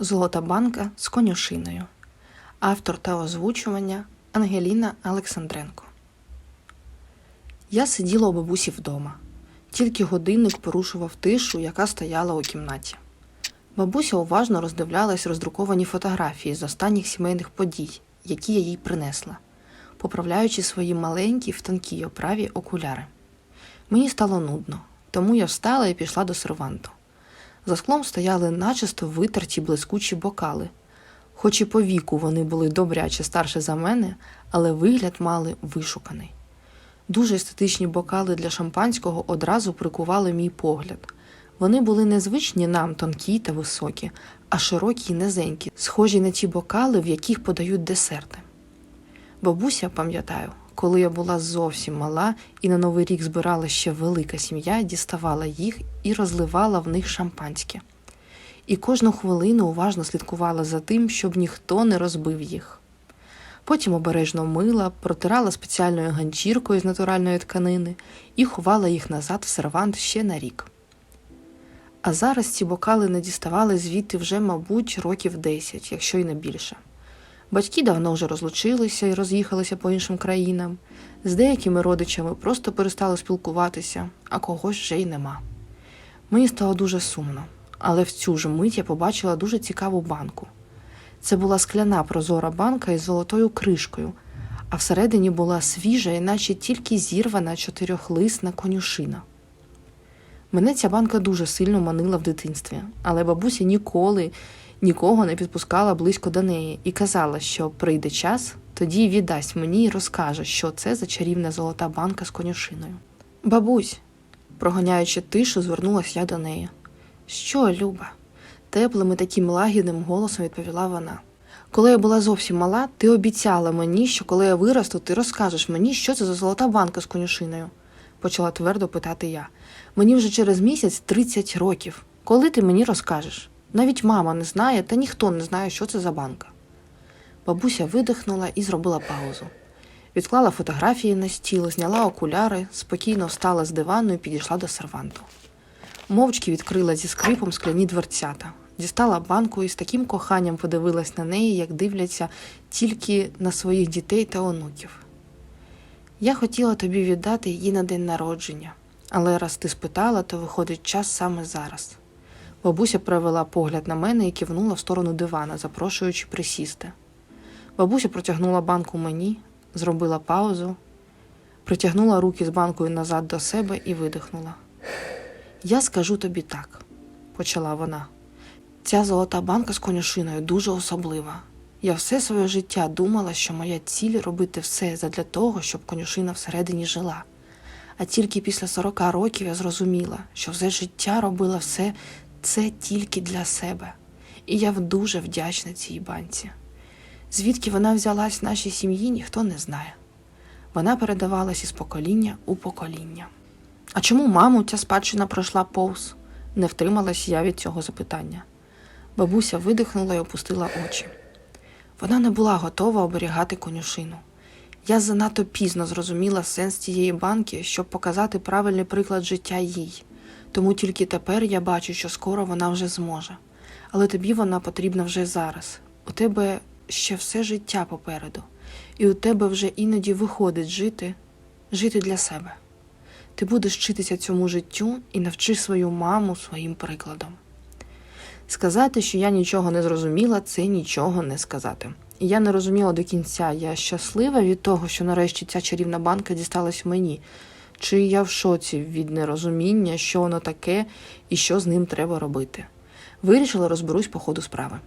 Золота банка з конюшиною. Автор та озвучування Ангеліна Олександренко. Я сиділа у бабусі вдома. Тільки годинник порушував тишу, яка стояла у кімнаті. Бабуся уважно роздивлялась роздруковані фотографії з останніх сімейних подій, які я їй принесла, поправляючи свої маленькі в тонкій оправі окуляри. Мені стало нудно, тому я встала і пішла до серванту. За склом стояли начисто витерті блискучі бокали. Хоч і по віку вони були добряче старше за мене, але вигляд мали вишуканий. Дуже естетичні бокали для шампанського одразу прикували мій погляд. Вони були незвичні нам тонкі та високі, а широкі й низенькі, схожі на ті бокали, в яких подають десерти. Бабуся, пам'ятаю, коли я була зовсім мала і на Новий рік збирала ще велика сім'я, діставала їх і розливала в них шампанське. І кожну хвилину уважно слідкувала за тим, щоб ніхто не розбив їх. Потім обережно мила, протирала спеціальною ганчіркою з натуральної тканини і ховала їх назад в сервант ще на рік. А зараз ці бокали не діставали звідти вже, мабуть, років 10, якщо й не більше. Батьки давно вже розлучилися і роз'їхалися по іншим країнам. З деякими родичами просто перестали спілкуватися, а когось вже й нема. Мені стало дуже сумно, але в цю ж мить я побачила дуже цікаву банку. Це була скляна прозора банка із золотою кришкою, а всередині була свіжа, іначе тільки зірвана чотирьохлисна конюшина. Мене ця банка дуже сильно манила в дитинстві, але бабуся ніколи нікого не підпускала близько до неї і казала, що прийде час, тоді віддасть мені і розкаже, що це за чарівна золота банка з конюшиною. Бабусь, прогоняючи тишу, звернулася я до неї. Що, Люба? теплим і таким лагідним голосом відповіла вона. Коли я була зовсім мала, ти обіцяла мені, що коли я виросту, ти розкажеш мені, що це за золота банка з конюшиною, почала твердо питати я. Мені вже через місяць 30 років. Коли ти мені розкажеш? Навіть мама не знає, та ніхто не знає, що це за банка. Бабуся видихнула і зробила паузу. Відклала фотографії на стіл, зняла окуляри, спокійно встала з дивану і підійшла до серванту. Мовчки відкрила зі скрипом скляні дверцята, дістала банку і з таким коханням подивилась на неї, як дивляться тільки на своїх дітей та онуків. Я хотіла тобі віддати її на день народження, але раз ти спитала, то виходить час саме зараз. Бабуся перевела погляд на мене і кивнула в сторону дивана, запрошуючи присісти. Бабуся протягнула банку мені, зробила паузу, притягнула руки з банкою назад до себе і видихнула. Я скажу тобі так, почала вона. Ця золота банка з конюшиною дуже особлива. Я все своє життя думала, що моя ціль робити все задля того, щоб конюшина всередині жила. А тільки після 40 років я зрозуміла, що все життя робила все це тільки для себе. І я дуже вдячна цій банці. Звідки вона взялась в нашій сім'ї, ніхто не знає. Вона передавалась із покоління у покоління. А чому маму ця спадщина пройшла повз? Не втрималась я від цього запитання. Бабуся видихнула і опустила очі. Вона не була готова оберігати конюшину. Я занадто пізно зрозуміла сенс цієї банки, щоб показати правильний приклад життя їй. Тому тільки тепер я бачу, що скоро вона вже зможе. Але тобі вона потрібна вже зараз. У тебе ще все життя попереду, і у тебе вже іноді виходить жити, жити для себе. Ти будеш вчитися цьому життю і навчиш свою маму своїм прикладом. Сказати, що я нічого не зрозуміла, це нічого не сказати. І я не розуміла до кінця, я щаслива від того, що нарешті ця чарівна банка дісталась мені, чи я в шоці від нерозуміння, що воно таке і що з ним треба робити. Вирішила розберусь по ходу справи.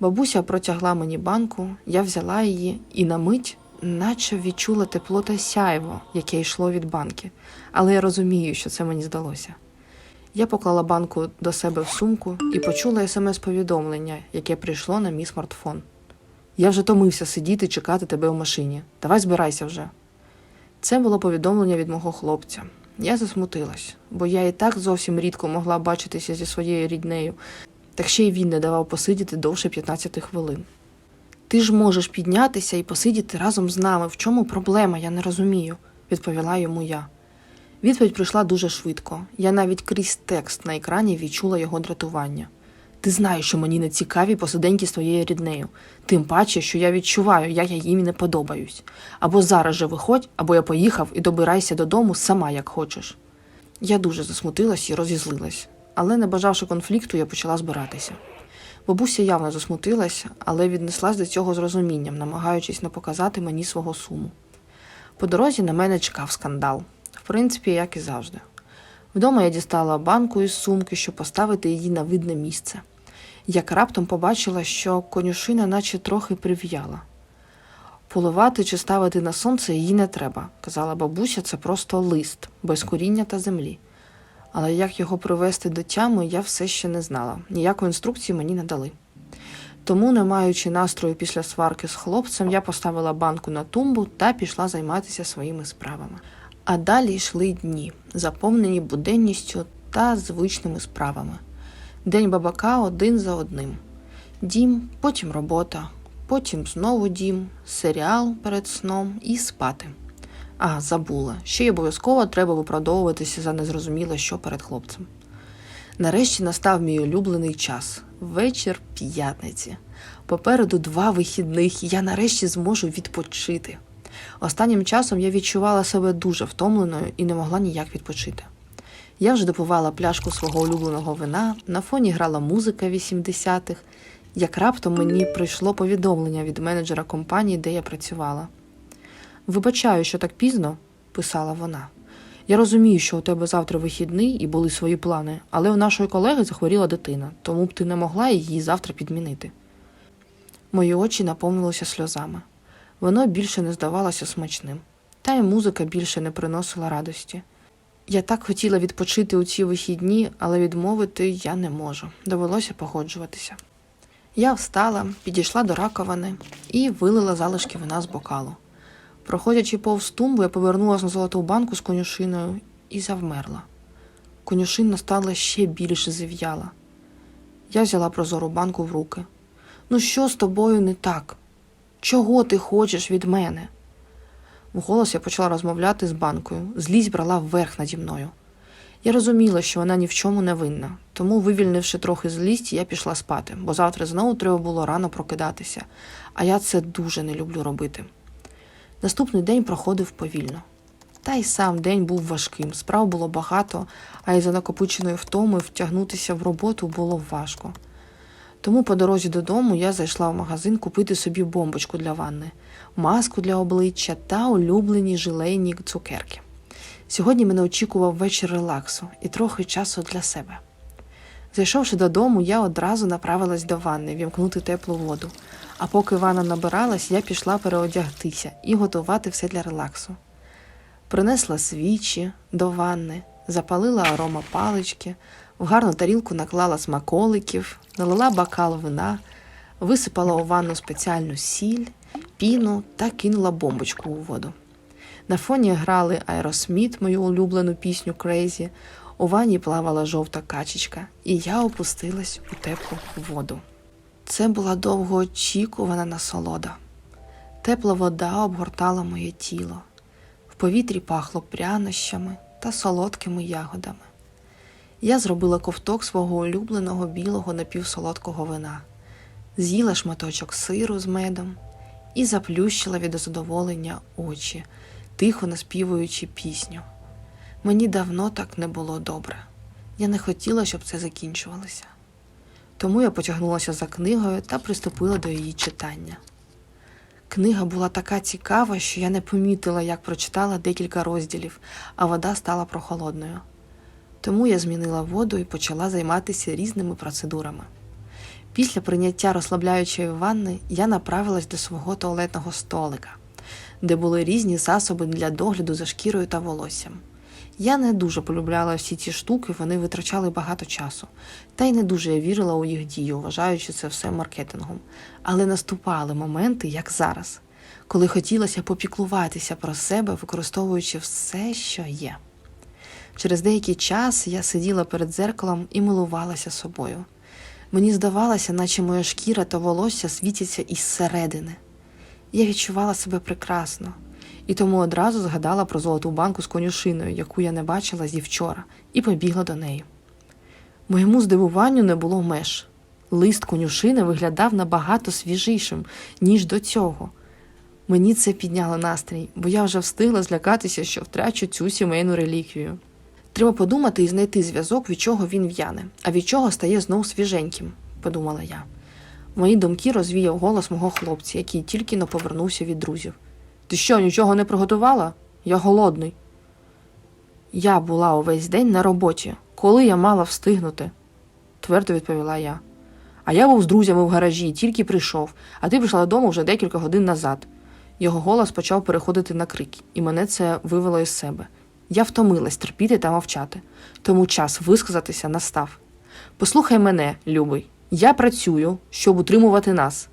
Бабуся протягла мені банку, я взяла її і на мить наче відчула тепло та сяйво, яке йшло від банки, але я розумію, що це мені здалося. Я поклала банку до себе в сумку і почула смс-повідомлення, яке прийшло на мій смартфон. Я вже томився сидіти чекати тебе в машині. Давай збирайся вже. Це було повідомлення від мого хлопця. Я засмутилась, бо я і так зовсім рідко могла бачитися зі своєю ріднею, так ще й він не давав посидіти довше 15 хвилин. Ти ж можеш піднятися і посидіти разом з нами. В чому проблема, я не розумію, відповіла йому я. Відповідь прийшла дуже швидко. Я навіть крізь текст на екрані відчула його дратування. Ти знаєш, що мені не цікаві посиденьки з твоєю ріднею. Тим паче, що я відчуваю, як я їм не подобаюсь. Або зараз же виходь, або я поїхав і добирайся додому сама, як хочеш. Я дуже засмутилась і розізлилась, але, не бажавши конфлікту, я почала збиратися. Бабуся явно засмутилась, але віднеслась до цього з розумінням, намагаючись не показати мені свого суму. По дорозі на мене чекав скандал, в принципі, як і завжди. Вдома я дістала банку із сумки, щоб поставити її на видне місце. Як раптом побачила, що конюшина наче трохи прив'яла. Поливати чи ставити на сонце її не треба, казала бабуся, це просто лист, без коріння та землі. Але як його привести до тями, я все ще не знала. Ніякої інструкції мені не дали. Тому, не маючи настрою після сварки з хлопцем, я поставила банку на тумбу та пішла займатися своїми справами. А далі йшли дні, заповнені буденністю та звичними справами. День бабака один за одним. Дім, потім робота, потім знову дім, серіал перед сном і спати. А, забула. Ще й обов'язково треба виправдовуватися за незрозуміло що перед хлопцем. Нарешті настав мій улюблений час вечір п'ятниці. Попереду два вихідних, і я нарешті зможу відпочити. Останнім часом я відчувала себе дуже втомленою і не могла ніяк відпочити. Я вже допивала пляшку свого улюбленого вина, на фоні грала музика 80-х, як раптом мені прийшло повідомлення від менеджера компанії, де я працювала. Вибачаю, що так пізно, писала вона. Я розумію, що у тебе завтра вихідний і були свої плани, але у нашої колеги захворіла дитина, тому б ти не могла її завтра підмінити. Мої очі наповнилися сльозами. Воно більше не здавалося смачним, та й музика більше не приносила радості. Я так хотіла відпочити у ці вихідні, але відмовити я не можу. Довелося погоджуватися. Я встала, підійшла до раковини і вилила залишки вина з бокалу. Проходячи повз тумбу, я повернулася на золоту банку з конюшиною і завмерла. Конюшина стала ще більше зів'яла. Я взяла прозору банку в руки. Ну, що з тобою не так? Чого ти хочеш від мене? Вголос я почала розмовляти з банкою. Злість брала вверх наді мною. Я розуміла, що вона ні в чому не винна, тому, вивільнивши трохи злість, я пішла спати, бо завтра знову треба було рано прокидатися, а я це дуже не люблю робити. Наступний день проходив повільно. Та й сам день був важким, справ було багато, а із за накопиченої втоми втягнутися в роботу було важко. Тому по дорозі додому я зайшла в магазин купити собі бомбочку для ванни, маску для обличчя та улюблені жилейні цукерки. Сьогодні мене очікував вечір релаксу і трохи часу для себе. Зайшовши додому, я одразу направилась до ванни вімкнути теплу воду. А поки ванна набиралась, я пішла переодягтися і готувати все для релаксу. Принесла свічі до ванни, запалила арома палички, в гарну тарілку наклала смаколиків, налила бокал вина, висипала у ванну спеціальну сіль, піну та кинула бомбочку у воду. На фоні грали Аеросміт, мою улюблену пісню Крейзі. У ванні плавала жовта качечка, і я опустилась у теплу воду. Це була довгоочікувана насолода. Тепла вода обгортала моє тіло. В повітрі пахло прянощами та солодкими ягодами. Я зробила ковток свого улюбленого білого напівсолодкого вина, з'їла шматочок сиру з медом і заплющила від задоволення очі, тихо наспівуючи пісню. Мені давно так не було добре. Я не хотіла, щоб це закінчувалося. Тому я потягнулася за книгою та приступила до її читання. Книга була така цікава, що я не помітила, як прочитала декілька розділів, а вода стала прохолодною. Тому я змінила воду і почала займатися різними процедурами. Після прийняття розслабляючої ванни я направилась до свого туалетного столика, де були різні засоби для догляду за шкірою та волоссям. Я не дуже полюбляла всі ці штуки, вони витрачали багато часу, та й не дуже я вірила у їх дію, вважаючи це все маркетингом. Але наступали моменти, як зараз, коли хотілося попіклуватися про себе, використовуючи все, що є. Через деякий час я сиділа перед дзеркалом і милувалася собою. Мені здавалося, наче моя шкіра та волосся світяться із середини. Я відчувала себе прекрасно, і тому одразу згадала про золоту банку з конюшиною, яку я не бачила зі вчора, і побігла до неї. Моєму здивуванню не було меж. Лист конюшини виглядав набагато свіжішим, ніж до цього. Мені це підняло настрій, бо я вже встигла злякатися, що втрачу цю сімейну реліквію. Треба подумати і знайти зв'язок, від чого він в'яне, а від чого стає знов свіженьким, подумала я. Мої думки розвіяв голос мого хлопця, який тільки но повернувся від друзів. Ти що, нічого не приготувала? Я голодний. Я була увесь день на роботі. Коли я мала встигнути? твердо відповіла я. А я був з друзями в гаражі, тільки прийшов, а ти прийшла додому вже декілька годин назад. Його голос почав переходити на крик, і мене це вивело із себе. Я втомилась терпіти та мовчати, тому час висказатися настав. Послухай мене, любий, я працюю, щоб утримувати нас.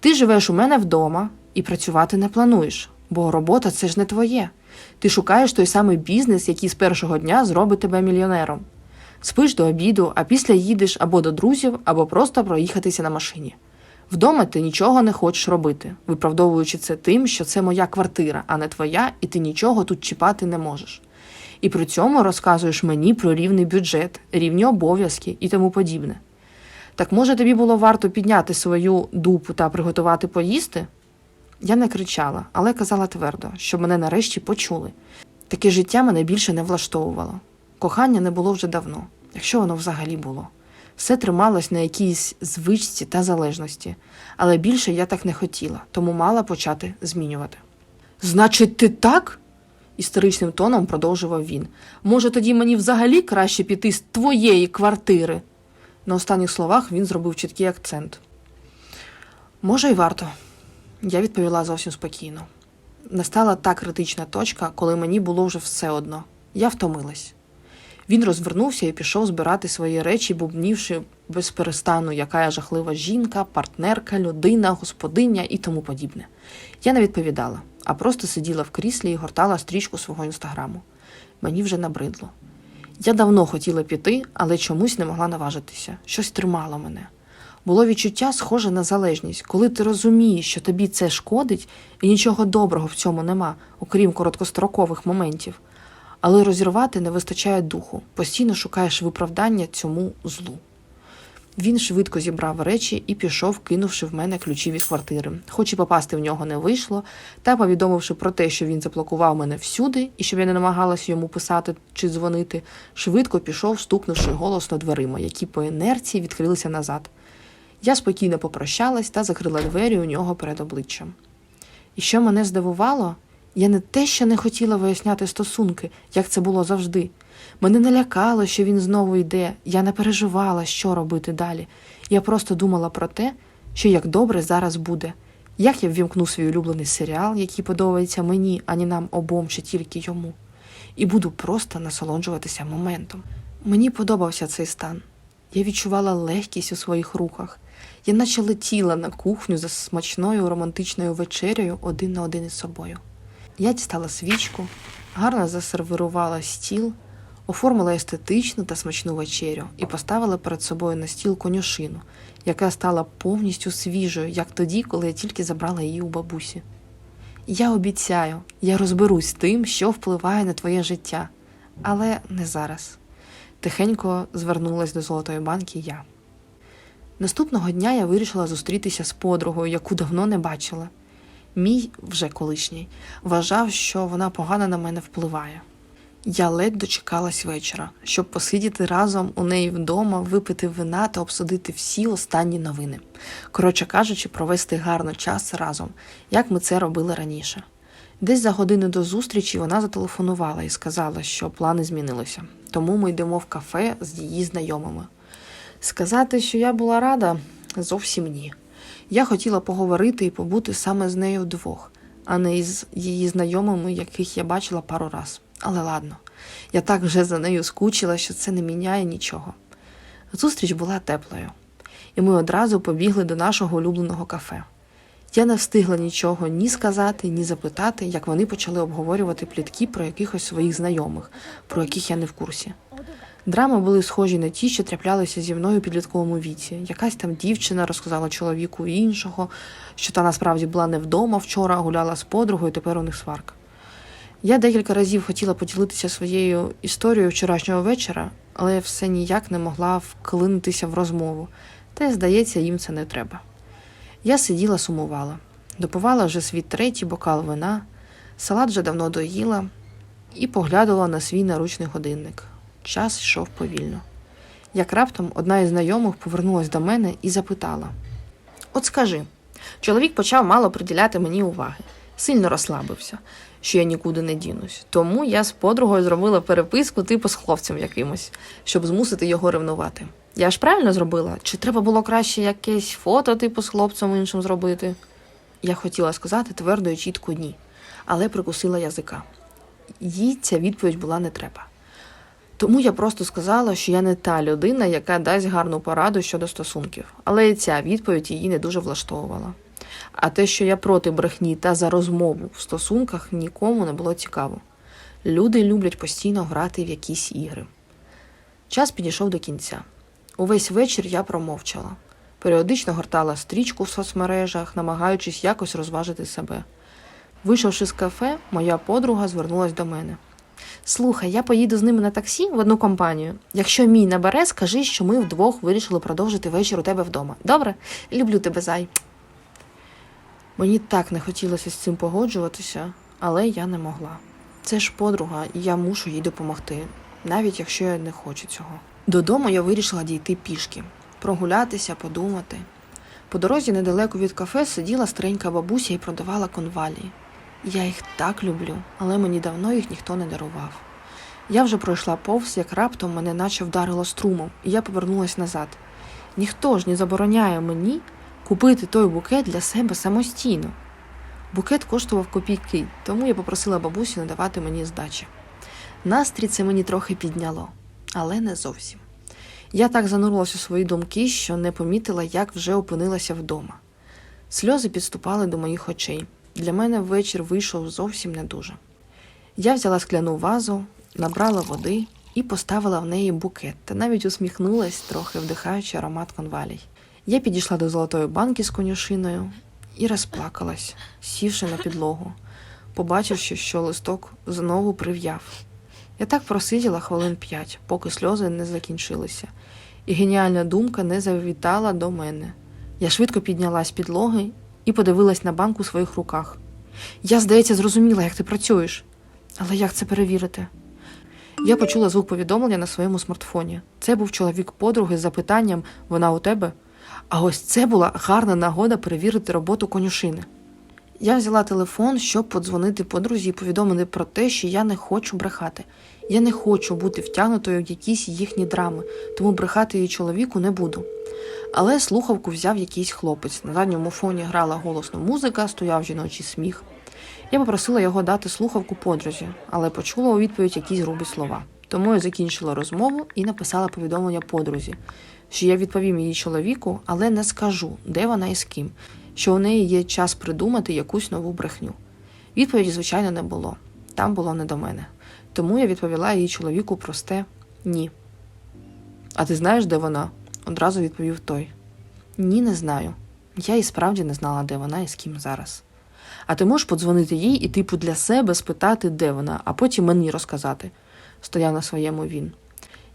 Ти живеш у мене вдома і працювати не плануєш, бо робота це ж не твоє. Ти шукаєш той самий бізнес, який з першого дня зробить тебе мільйонером. Спиш до обіду, а після їдеш або до друзів, або просто проїхатися на машині. Вдома ти нічого не хочеш робити, виправдовуючи це тим, що це моя квартира, а не твоя, і ти нічого тут чіпати не можеш. І при цьому розказуєш мені про рівний бюджет, рівні обов'язки і тому подібне. Так може тобі було варто підняти свою дупу та приготувати поїсти? Я не кричала, але казала твердо, щоб мене нарешті почули. Таке життя мене більше не влаштовувало. Кохання не було вже давно, якщо воно взагалі було. Все трималось на якійсь звичці та залежності, але більше я так не хотіла, тому мала почати змінювати. Значить, ти так? істеричним тоном продовжував він. Може, тоді мені взагалі краще піти з твоєї квартири? На останніх словах він зробив чіткий акцент. Може, й варто, я відповіла зовсім спокійно. Настала та критична точка, коли мені було вже все одно. Я втомилась. Він розвернувся і пішов збирати свої речі, бубнівши без перестану, яка я жахлива жінка, партнерка, людина, господиня і тому подібне. Я не відповідала, а просто сиділа в кріслі і гортала стрічку свого інстаграму. Мені вже набридло. Я давно хотіла піти, але чомусь не могла наважитися. Щось тримало мене. Було відчуття схоже на залежність, коли ти розумієш, що тобі це шкодить, і нічого доброго в цьому нема, окрім короткострокових моментів. Але розірвати не вистачає духу, постійно шукаєш виправдання цьому злу. Він швидко зібрав речі і пішов, кинувши в мене ключі від квартири. Хоч і попасти в нього не вийшло, та повідомивши про те, що він заблокував мене всюди, і щоб я не намагалася йому писати чи дзвонити, швидко пішов, стукнувши голосно дверима, які по інерції відкрилися назад. Я спокійно попрощалась та закрила двері у нього перед обличчям. І що мене здивувало, я не те, що не хотіла виясняти стосунки, як це було завжди. Мене не лякало, що він знову йде, я не переживала, що робити далі. Я просто думала про те, що як добре зараз буде, як я ввімкну свій улюблений серіал, який подобається мені, а не нам обом чи тільки йому, і буду просто насолоджуватися моментом. Мені подобався цей стан. Я відчувала легкість у своїх руках. Я наче летіла на кухню за смачною романтичною вечерею один на один із собою. Я дістала свічку, гарно засервірувала стіл, оформила естетичну та смачну вечерю і поставила перед собою на стіл конюшину, яка стала повністю свіжою, як тоді, коли я тільки забрала її у бабусі. Я обіцяю, я розберусь тим, що впливає на твоє життя, але не зараз. Тихенько звернулась до золотої банки я. Наступного дня я вирішила зустрітися з подругою, яку давно не бачила. Мій, вже колишній, вважав, що вона погано на мене впливає. Я ледь дочекалась вечора, щоб посидіти разом у неї вдома, випити вина та обсудити всі останні новини. Коротше кажучи, провести гарно час разом, як ми це робили раніше. Десь за годину до зустрічі вона зателефонувала і сказала, що плани змінилися, тому ми йдемо в кафе з її знайомими. Сказати, що я була рада, зовсім ні. Я хотіла поговорити і побути саме з нею вдвох, а не із її знайомими, яких я бачила пару раз. Але ладно, я так вже за нею скучила, що це не міняє нічого. Зустріч була теплою, і ми одразу побігли до нашого улюбленого кафе. Я не встигла нічого ні сказати, ні запитати, як вони почали обговорювати плітки про якихось своїх знайомих, про яких я не в курсі. Драми були схожі на ті, що траплялися зі мною у підлітковому віці. Якась там дівчина розказала чоловіку іншого, що та насправді була не вдома вчора, гуляла з подругою, тепер у них сварка. Я декілька разів хотіла поділитися своєю історією вчорашнього вечора, але все ніяк не могла вклинитися в розмову. Та, здається, їм це не треба. Я сиділа, сумувала, допивала вже свій третій бокал вина, салат вже давно доїла і поглядала на свій наручний годинник. Час йшов повільно. Як раптом одна із знайомих повернулась до мене і запитала: От скажи, чоловік почав мало приділяти мені уваги, сильно розслабився, що я нікуди не дінусь. Тому я з подругою зробила переписку типу з хлопцем якимось, щоб змусити його ревнувати. Я ж правильно зробила? Чи треба було краще якесь фото, типу, з хлопцем іншим зробити? Я хотіла сказати твердо і чітко ні, але прикусила язика. Їй ця відповідь була не треба. Тому я просто сказала, що я не та людина, яка дасть гарну пораду щодо стосунків, але і ця відповідь її не дуже влаштовувала. А те, що я проти брехні та за розмову в стосунках нікому не було цікаво. Люди люблять постійно грати в якісь ігри. Час підійшов до кінця. Увесь вечір я промовчала. Періодично гортала стрічку в соцмережах, намагаючись якось розважити себе. Вийшовши з кафе, моя подруга звернулась до мене. Слухай, я поїду з ними на таксі в одну компанію. Якщо мій набере, скажи, що ми вдвох вирішили продовжити вечір у тебе вдома. Добре? Люблю тебе, зай. Мені так не хотілося з цим погоджуватися, але я не могла. Це ж подруга, і я мушу їй допомогти, навіть якщо я не хочу цього. Додому я вирішила дійти пішки, прогулятися, подумати. По дорозі недалеко від кафе сиділа старенька бабуся і продавала конвалії. Я їх так люблю, але мені давно їх ніхто не дарував. Я вже пройшла повз, як раптом мене наче вдарило струмом, і я повернулась назад. Ніхто ж не забороняє мені купити той букет для себе самостійно. Букет коштував копійки, тому я попросила бабусю не давати мені здачі. Настрій це мені трохи підняло, але не зовсім. Я так занурилася у свої думки, що не помітила, як вже опинилася вдома. Сльози підступали до моїх очей. Для мене вечір вийшов зовсім не дуже. Я взяла скляну вазу, набрала води і поставила в неї букет, та навіть усміхнулась, трохи вдихаючи аромат конвалій. Я підійшла до золотої банки з конюшиною і розплакалась, сівши на підлогу, побачивши, що листок знову прив'яв. Я так просиділа хвилин п'ять, поки сльози не закінчилися, і геніальна думка не завітала до мене. Я швидко піднялась з підлоги і подивилась на банку у своїх руках. Я, здається, зрозуміла, як ти працюєш. Але як це перевірити? Я почула звук повідомлення на своєму смартфоні. Це був чоловік подруги з запитанням вона у тебе. А ось це була гарна нагода перевірити роботу конюшини. Я взяла телефон, щоб подзвонити подрузі і повідомити про те, що я не хочу брехати. Я не хочу бути втягнутою в якісь їхні драми, тому брехати її чоловіку не буду. Але слухавку взяв якийсь хлопець. На задньому фоні грала голосна музика, стояв жіночий сміх. Я попросила його дати слухавку подрузі, але почула у відповідь якісь грубі слова. Тому я закінчила розмову і написала повідомлення подрузі, що я відповім її чоловіку, але не скажу, де вона і з ким, що у неї є час придумати якусь нову брехню. Відповіді, звичайно, не було. Там було не до мене. Тому я відповіла її чоловіку просте ні. А ти знаєш, де вона? одразу відповів той. Ні, не знаю. Я і справді не знала, де вона і з ким зараз. А ти можеш подзвонити їй і, типу, для себе спитати, де вона, а потім мені розказати, стояв на своєму він.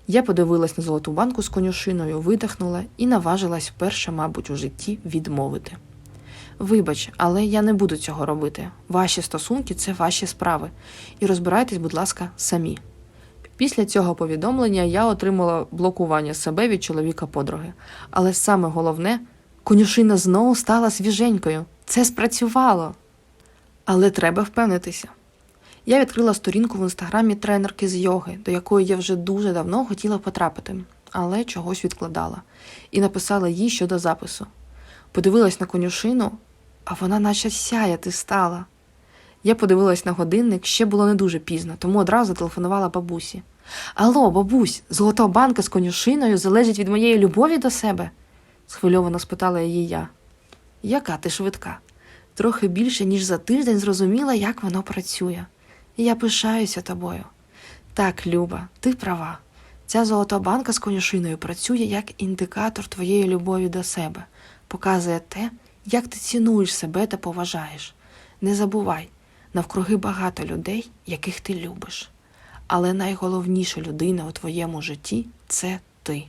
Я подивилась на золоту банку з конюшиною, видихнула і наважилась вперше, мабуть, у житті відмовити. Вибач, але я не буду цього робити. Ваші стосунки це ваші справи. І розбирайтесь, будь ласка, самі. Після цього повідомлення я отримала блокування себе від чоловіка подруги. Але саме головне, конюшина знову стала свіженькою. Це спрацювало. Але треба впевнитися. Я відкрила сторінку в інстаграмі тренерки з йоги, до якої я вже дуже давно хотіла потрапити, але чогось відкладала, і написала їй щодо запису. Подивилась на конюшину, а вона наче сяяти стала. Я подивилась на годинник, ще було не дуже пізно, тому одразу зателефонувала бабусі. Алло, бабусь, золота банка з конюшиною залежить від моєї любові до себе? схвильовано спитала її я. Яка ти швидка? Трохи більше, ніж за тиждень зрозуміла, як воно працює. Я пишаюся тобою. Так, Люба, ти права. Ця золота банка з конюшиною працює як індикатор твоєї любові до себе, показує те, як ти цінуєш себе та поважаєш. Не забувай, навкруги багато людей, яких ти любиш. Але найголовніша людина у твоєму житті це ти.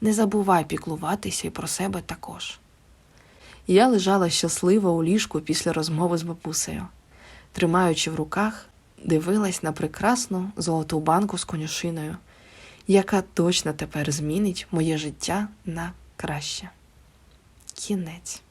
Не забувай піклуватися і про себе також. Я лежала щаслива у ліжку після розмови з бабусею, тримаючи в руках, дивилась на прекрасну золоту банку з конюшиною, яка точно тепер змінить моє життя на краще. Кінець.